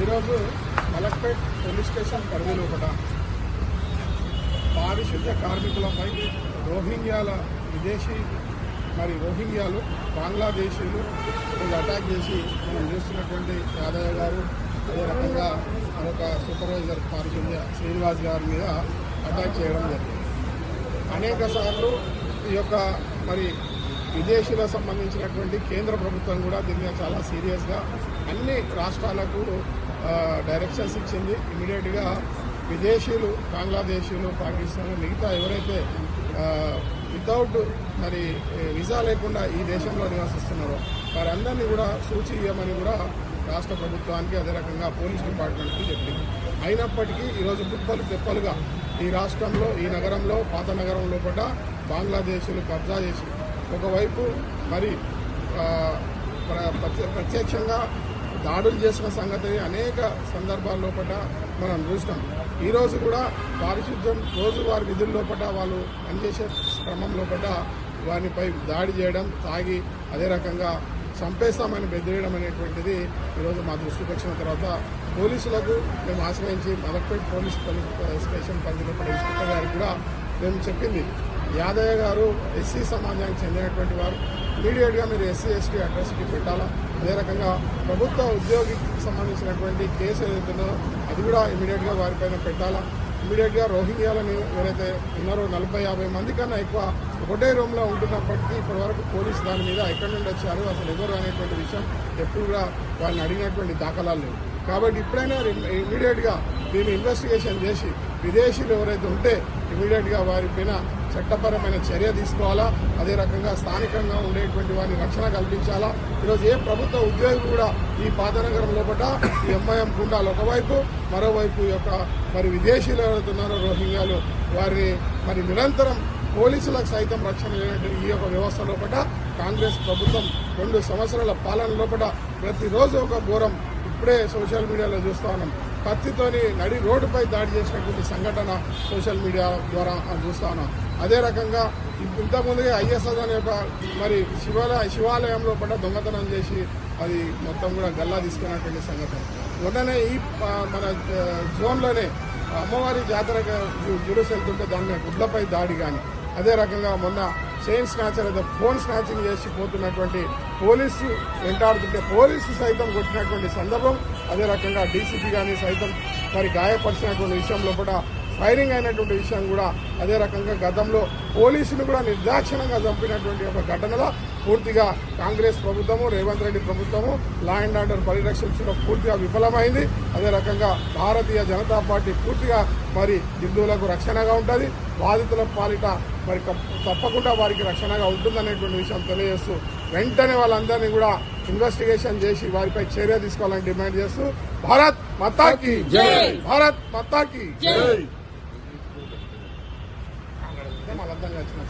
ఈరోజు Malakpet police station పరిధిలో ఒకట పారిశుద్ధ్య కార్మికులపై రోహింగ్యాల విదేశీ మరి రోహింగ్యాలు బంగ్లాదేశీలు అటాక్ చేసి మనం చూస్తున్నటువంటి యాదయ్య గారు అదే రకంగా మరొక సూపర్వైజర్ పారిశుద్ధ్య శ్రీనివాస్ గారి మీద అటాక్ చేయడం జరిగింది. అనేక సార్లు ఈ యొక్క మరి విదేశీలకు సంబంధించినటువంటి కేంద్ర ప్రభుత్వం కూడా దీని మీద చాలా సీరియస్గా అన్ని రాష్ట్రాలకు డైరెక్షన్స్ ఇచ్చింది. ఇమీడియట్గా విదేశీయులు బంగ్లాదేశీయులు పాకిస్తాన్ మిగతా ఎవరైతే వితౌట్ మరి వీసా లేకుండా ఈ దేశంలో నివసిస్తున్నారో వారందరినీ కూడా సూచి ఇవ్వమని కూడా రాష్ట్ర ప్రభుత్వానికి అదే రకంగా పోలీస్ డిపార్ట్మెంట్కి చెప్పింది. అయినప్పటికీ ఈరోజు కుప్పలు తెప్పలుగా ఈ రాష్ట్రంలో ఈ నగరంలో పాత నగరంలో కూడా బంగ్లాదేశీలు కబ్జా చేసి ఒకవైపు మరి ప్ర- ప్రత్యక్షంగా దాడులు చేసిన సంగతి అనేక సందర్భాల లోపల మనం చూసినాం. ఈరోజు కూడా పారిశుద్ధ్యం రోజువారి విధుల లోపల వాళ్ళు పనిచేసే క్రమం లోపల వారిపై దాడి చేయడం తాగి అదే రకంగా చంపేస్తామని బెదిరేయడం అనేటువంటిది ఈరోజు మా దృష్టికి వచ్చిన తర్వాత పోలీసులకు మేము ఆశ్రయించి మలక్పేట్ పోలీస్ పోలీస్ స్టేషన్ పరిధిలో పడే ఇన్స్పెక్టర్ గారికి కూడా మేము చెప్పింది. యాదయ్య గారు ఎస్సీ సమాజానికి చెందినటువంటి వారు. ఇమీడియట్గా మీరు ఎస్సీ ఎస్టీ అడ్రస్కి పెట్టాలా? అదే రకంగా ప్రభుత్వ ఉద్యోగికి సంబంధించినటువంటి కేసు ఏదైతుందో అది కూడా ఇమీడియట్గా వారిపైన పెట్టాలా? ఇమీడియట్గా రోహింగ్యాలని ఎవరైతే ఉన్నారో నలభై యాభై మంది కన్నా ఎక్కువ ఒకటే రూమ్లో ఉంటున్నప్పటికీ ఇప్పటి వరకు పోలీసు దాని మీద ఎక్కడి నుండి వచ్చారు? అసలు ఎవరు అనేటువంటి విషయం ఎప్పుడు కూడా వాళ్ళని అడిగినటువంటి దాఖలాలు లేవు. కాబట్టి ఇప్పుడైనా ఇమీడియట్గా దీన్ని ఇన్వెస్టిగేషన్ చేసి విదేశీయులు ఎవరైతే ఉంటే ఇమీడియట్గా వారిపైన చట్టపరమైన చర్య తీసుకోవాలా? అదే రకంగా స్థానికంగా ఉండేటువంటి వారిని రక్షణ కల్పించాలా? ఈరోజు ఏ ప్రభుత్వ ఉద్యోగి కూడా ఈ పాతనగరం లోపల ఈ ఎంఐఎం గుండాలు ఒకవైపు మరోవైపు యొక్క మరి విదేశీయులు ఎవరైతే ఉన్నారో రోహింగ్యాలు వారిని మరి నిరంతరం పోలీసులకు సైతం రక్షణ లేనటువంటి ఈ యొక్క వ్యవస్థ లోపల కాంగ్రెస్ ప్రభుత్వం రెండు సంవత్సరాల పాలన లోపల ప్రతిరోజు ఒక ఘోరం ఇప్పుడే సోషల్ మీడియాలో చూస్తా ఉన్నాం. కత్తితోని నడి రోడ్డుపై దాడి చేసినటువంటి సంఘటన సోషల్ మీడియా ద్వారా చూస్తా ఉన్నాం. అదే రకంగా ఇంతకుముందుగా ఐఎస్ఎస్ అనే మరి శివాలయ శివాలయంలో పడ్డ దొంగతనం చేసి అది మొత్తం కూడా గల్లా తీసుకున్నటువంటి సంఘటన. మొన్ననే ఈ మన జోన్లోనే అమ్మవారి జాతర జుడుసు వెళ్తుంటే దాని గుడ్లపై దాడి కానీ అదే రకంగా మొన్న చైన్ స్నాచర్ అయితే ఫోన్ స్నాచింగ్ చేసి పోతున్నటువంటి పోలీసు వెంటాడుతుంటే పోలీసు సైతం కొట్టినటువంటి సందర్భం అదే రకంగా డీసీపీ కానీ సైతం మరి గాయపరిచినటువంటి విషయంలో కూడా ఫైరింగ్ అయినటువంటి విషయం కూడా అదే రకంగా గతంలో పోలీసులు కూడా నిర్దాక్షిణంగా చంపినటువంటి ఒక ఘటనలో పూర్తిగా కాంగ్రెస్ ప్రభుత్వము రేవంత్ రెడ్డి ప్రభుత్వము లా అండ్ ఆర్డర్ పరిరక్షించడం పూర్తిగా విఫలమైంది. అదే రకంగా భారతీయ జనతా పార్టీ పూర్తిగా మరి హిందువులకు రక్షణగా ఉంటుంది. బాధితుల పాలిట మరి తప్పకుండా వారికి రక్షణగా ఉంటుందనేటువంటి విషయం తెలియజేస్తూ వెంటనే వాళ్ళందరినీ కూడా ఇన్వెస్టిగేషన్ చేసి వారిపై చర్య తీసుకోవాలని డిమాండ్ చేస్తూ భారత్ మతాకి భారత్ మతాకి జై వాళ్ళందరినీ వచ్చిన